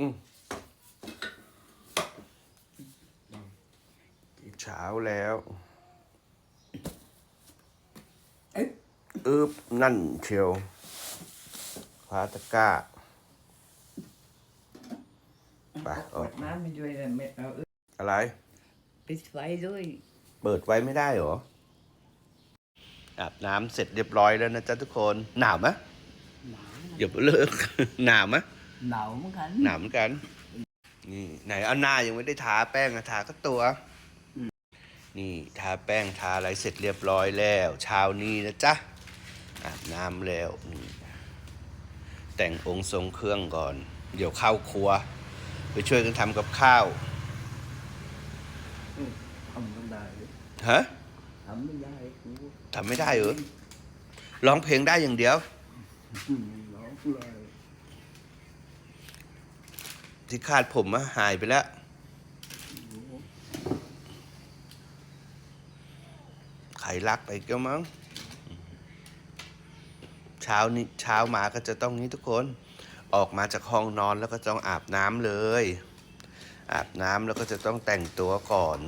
อืมเช้าแล้วอึบนั่นเชียวพาตะกร้าไปกดน้ำไปด้วยนะไม่เอาอะไร ปิดไฟด้วย เปิดไว้ไม่ได้เหรอ อาบน้ำเสร็จเรียบร้อยแล้วนะจ๊ะทุกคน หนาวไหมหนาวอย่าเพิ่งเลิก หนาวไหม หนาวเหมือนกัน หนาวเหมือนกัน นี่ไหนเอาหน้ายังไม่ได้ทาแป้งอะทาก็ตัว นี่ทาแป้งทาอะไรเสร็จเรียบร้อยแล้วเช้านี้นะจ๊ะอาบน้ำแล้วนี่แต่งองค์ทรงเครื่องก่อน เดี๋ยวเข้าครัว ไปช่วยกันทำกับข้าวทำไม่ได้ฮะทำไม่ได้กูทำไม่ได้เหรอร้องเพลงได้อย่างเดียวร้องเลย ที่คาดผมอะหายไปแล้ว ไขลักไปก็มั้ง เช้านี้เช้ามาก็จะต้องนี้ทุกคน ออกมาจากห้องนอนแล้วก็ต้องอาบน้ำเลย อาบน้ำแล้วก็จะต้องแต่งตัวก่อน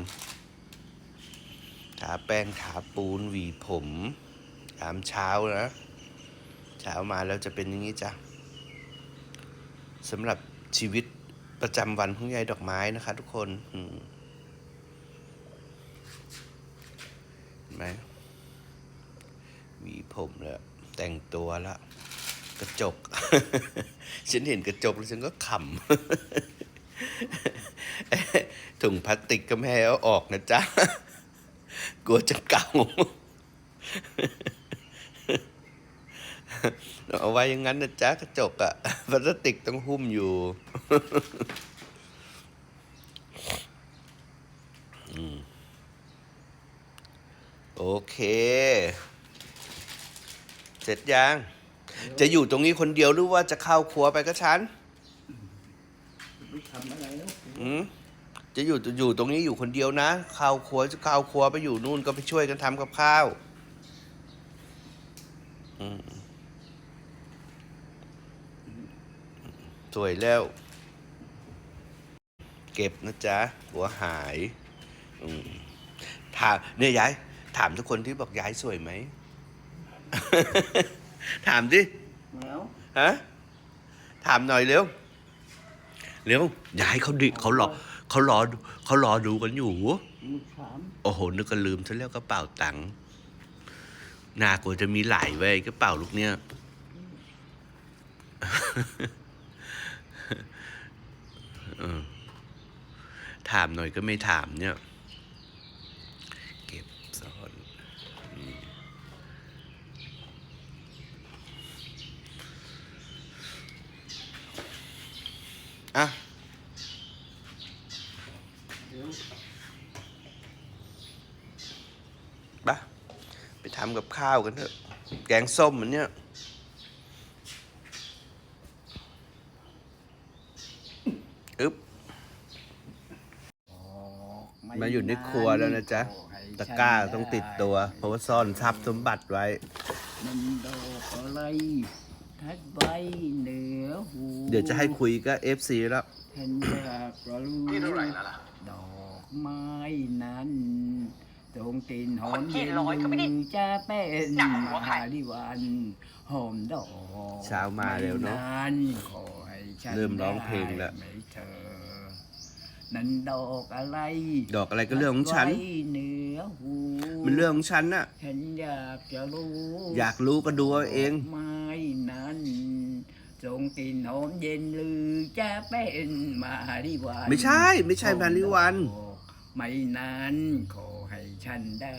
ทาแป้งทาปูนหวีผมยามเช้านะ เช้ามาแล้วจะเป็นอย่างนี้จ้ะสำหรับชีวิต ประจำวันของยายดอกไม้นะคะทุกคนเห็นไหมหวีผมแล้วแต่งตัวแล้วกระจก ฉันเห็นกระจกแล้วฉันก็ขำถุงพลาสติกก็ไม่ให้เอาออกนะจ๊ะ กลัวจะเก่า เอาไว้อย่างนั้นนะจ๊ะกระจกอะพลาสติกต้องหุ้มอยู่อืมโอเค เสร็จยัง จะอยู่ตรงนี้คนเดียวหรือว่าจะเข้าครัวไปกับฉันไม่ทำอะไรแล้วอืมจะอยู่อยู่ตรงนี้อยู่คนเดียวนะเข้าครัวจะเข้าครัวไปอยู่นู่นก็ไปช่วยกันทำกับข้าวอืม สวยแล้ว เก็บนะจ๊ะ หัวหายอืมถามเนี่ยยาย ถามทุกคนที่บอกยายสวยไหม ถามดิแล้วฮะถามหน่อยเร็ว เร็วยายเขาดิเขารอเขารอดูเขารอดูกันอยู่มือสามโอ้โห นึกก็ลืมซะแล้วกระเป๋าตังค์น่ากลัวจะมีหลายไว้ยกระเป๋าลูกเนี้ยเออถามหน่อยก็ไม่ถามเนี่ย เก็บซ่อน อะไปะไปทำกับข้าวกันเถอะ แกงส้มเหมันเนี่ย อึ๊บ มาอยู่ในครัวแล้วนะจ๊ะ ตะกร้าต้องติดตัว เพราะว่าซ่อนทรัพย์สมบัติไว้ มันดอกอะไรทัดใบเหนือหูเดี๋ยวจะให้คุยก็เอฟซีแล้วเห็นอยากรู้ดอกไม้นั้นตรงตีนหอมเย็นจะเป็นมาดิวันหอมดอกเช้ามาเร็วเนอะ ไม่นขอให้ ฉันเริ่มร้องเพลงแล้ว ได้ไหมเธอ นั่นดอกอะไรดอกอะไรก็เรื่องของฉัน ไว้เหนือหูมันเรื่องของฉันน่ะ ฉันอยากจะรู้ อยากรู้ก็ดูเอาเองดกไม้นั้นทรงกลิ่นหอมเย็นหรือจะเป็นมาริวันไม่ใช่ไม่ใช่มาริวัน ไม่นานขอให้ฉันได้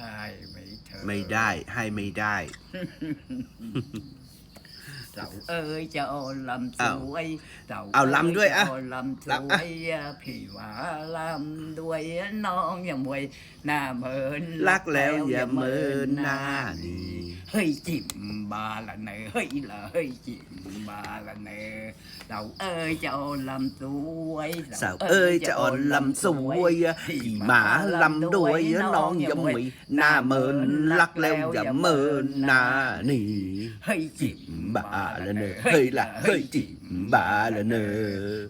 ไหมเธอ ไม่ได้ให้ไม่ได้ เราเอ้ยจะเอาลำสอ้าววยเราเอาลำด้วยอะเาลำสลำวอะยพี่ว่าลำด้วยน้องอย่ามวยหน้าเหมินรักแล้วอย่าเมินหน้านี่เฮ้ยจิมบาละเนอเฮ้ยละเฮ้ยจิมบาละเนอเราเอ้ยจะเอาลำสวยสาวเอ้ยจะอ่อนลำสวยพี่หมาลำด้วยน้องอย่ามีหน้าเมินรักแล้วอย่าเมินหน้านี่เฮ้ยจิมบาละเนอเฮ้ยละเฮ้ยจิบาละเนอ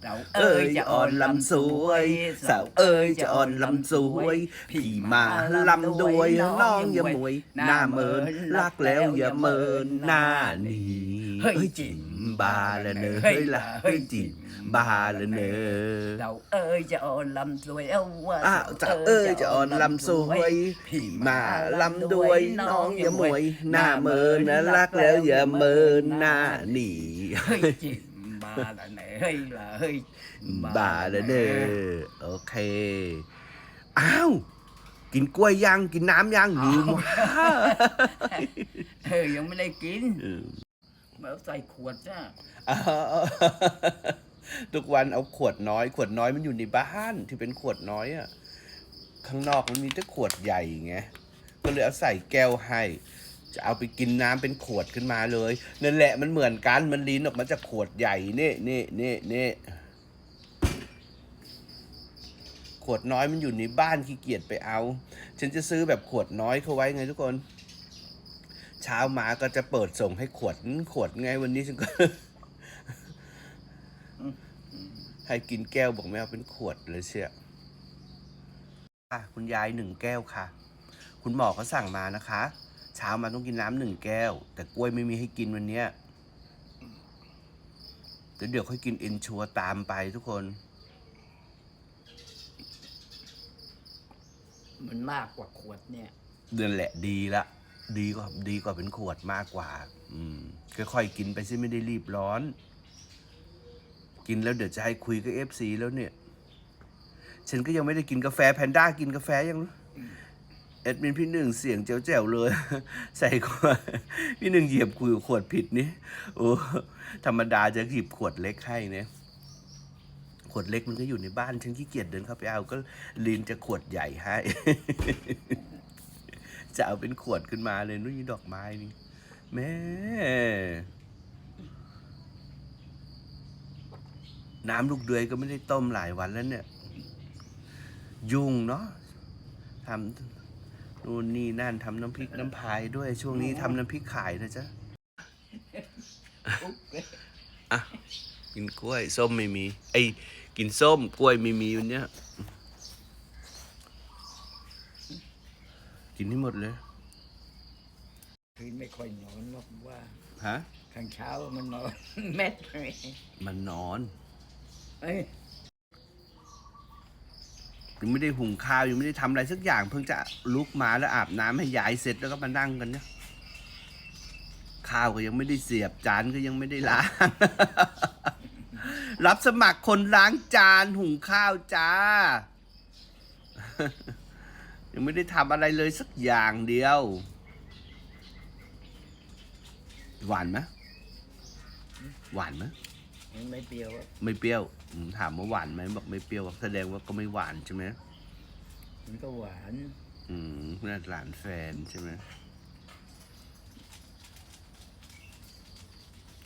เราเอ้เอ้ยยจะจะอ่อ่ออนนลำลำสสววยยสาสาววเอ้เอ้ยยจะจะอ่อ่ออนนลำลำสสววยยพี่พี่มามาลำลำด้ด้ววยยน้น้อองงอย่าอย่าหหมมววยยหหน้าน้าเมิเมินนรัรักกแล้แล้ววออย่าย่าเมิเมินนหหน้าน้าหนีหนีเฮ้เฮ้ยยจิจิมมบาบาละละเนเนออเฮ้เฮ้ยยละละเฮ้เฮ้ยยจิจิมม บาละเนอ เราเอ้ยจะอ่อนลำสวยเอาว่าอ้าวจะเอ้ยจะอ่อนลำสวยพี่มาลำด้วยน้องอย่าหมวย หน้าเมินนะรักแล้วอย่าเมินหน้าหนีเฮ้ยจิมบาละเนอเฮ้ยละเฮ้ยบาละเนอโอเคอ้าวกินกล้วยยังกินน้ำยังลืมว่าเออยังไม่ได้กินเออมาใส่ขวดจ้าอ้าว ทุกวันเอาขวดน้อย ขวดน้อยมันอยู่ในบ้านที่เป็นขวดน้อยอะข้างนอกมันมีแต่ขวดใหญ่ไงก็เลยเอาใส่แก้วให้ จะเอาไปกินน้ำเป็นขวดขึ้นมาเลยนั่นแหละมันเหมือนกันมันลิ้นออกมาจากขวดใหญ่นี่นี่นี่นี่ขวดน้อยมันอยู่ในบ้านขี้เกียจไปเอา ฉันจะซื้อแบบขวดน้อยเข้าไว้ไงทุกคน เช้ามาก็จะเปิดส่งให้ขวดขวดไงวันนี้ฉันก็ ให้กินแก้วบอกไม่เอาเป็นขวดเลยเชียอะคุณยายหนึ่งแก้วค่ะ คุณหมอก็สั่งมานะคะ เช้ามาต้องกินน้ำหนึ่งแก้ว แต่กล้วยไม่มีให้กินวันเนี้ยเดี๋ยวเดี๋ยวค่อยกินเอนชัวตามไปทุกคน มันมากกว่าขวดเนี่ย เดือนแหละดีละ ดีกว่าดีกว่าเป็นขวดมากกว่า อืมค่อยๆกินไปซิไม่ได้รีบร้อน กินแล้วเดี๋ยวจะให้คุยกับเอฟซีแล้วเนี่ย ฉันก็ยังไม่ได้กินกาแฟแพนด้ากินกาแฟยังเอ็ดมินพี่หนึ่งเสียงแจ๋วๆเลย ใส่ขวดพี่หนึ่งเหยียบคุยขวดผิดนี่โอ้ธรรมดาจะหยิบขวดเล็กให้เนี่ยขวดเล็กมันก็อยู่ในบ้านฉันขี้เกียจเดินเข้าไปเอาก็ลีนจะขวดใหญ่ให้ จะเอาเป็นขวดขึ้นมาเลยนู่นนี่ดอกไม้นี่แม่ น้ำลูกเดือยก็ไม่ได้ต้มหลายวันแล้วเนี่ย ยุ่งเนาะทำนู่นนี่นั่นทำน้ำพริกน้ำพายด้วยช่วงนี้ทำน้ำพริกขายนะจ๊ะอะกินกล้วย ส้มไม่มี ไอ้ยกินส้มกล้วยไม่มีวันเนี้ยกินให้หมดเลย คืนไม่ค่อยนอนหรอกว่าฮะข้างเช้ามันนอนเม็ดเลย มันนอน เอ้ยยังไม่ได้หุงข้าวยังไม่ได้ทำอะไรสักอย่าง เพิ่งจะลุกมาแล้วอาบน้ำให้ยายเสร็จแล้วก็มานั่งกันเนี่ยข้าวก็ยังไม่ได้เสียบจานก็ยังไม่ได้ล้าง รับสมัครคนล้างจานหุงข้าวจ้า ยังไม่ได้ทำอะไรเลยสักอย่างเดียว หวานไหมหวานไหม ไม่เปรี้ยวอะไม่เปรี้ยวอืมถามว่าหวานไหมบอกไม่เปรี้ยวแสดงว่าก็ไม่หวานใช่ไหมมันก็หวานอืมน่าหลานแฟนใช่ไหม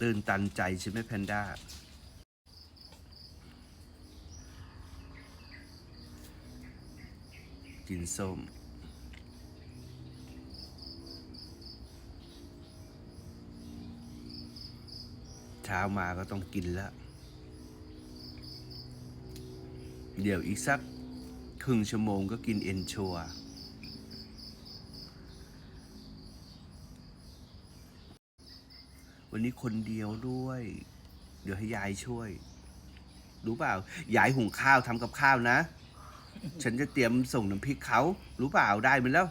ตื่นตันใจใช่ไหมแพนด้ากินส้ม เช้ามาก็ต้องกินแล้ว เดี๋ยวอีกสักครึ่งชั่วโมงก็กินเอนชัววันนี้คนเดียวด้วย เดี๋ยวให้ยายช่วย รู้เปล่า ยายหุงข้าวทำกับข้าวนะ ฉันจะเตรียมส่งน้ำพริกเขา รู้เปล่าได้ไหมแล้ว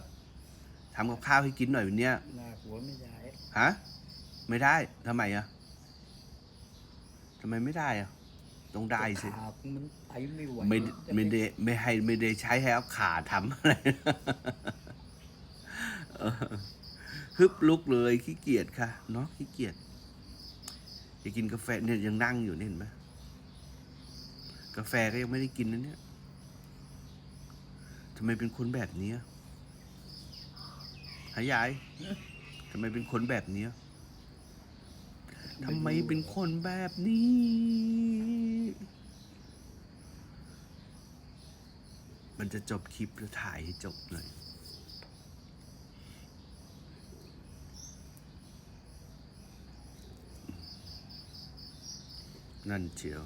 ทำกับข้าวให้กินหน่อยวันเนี้ย หน้าหัวไม่ได้ ฮะ ไม่ได้ทำไมอะทำไมไม่ได้อะต้องได้สิขามันไปไม่ไหวไม่ไม่ได้ไม่ให้ไม่ได้ใช้ให้เอาขาทำอะไรเออฮึบลุกเลยขี้เกียจค่ะเนาะขี้เกียจจะกินกาแฟเนี่ยยังนั่งอยู่เนี่ยเห็นไหมกาแฟก็ยังไม่ได้กินนะเนี่ยทำไมเป็นคนแบบนี้อะหายายทำไมเป็นคนแบบนี้อะ ทำไมเป็นคนแบบนี้ มันจะจบคลิปหรือถ่ายให้จบเลยนั่นเชียว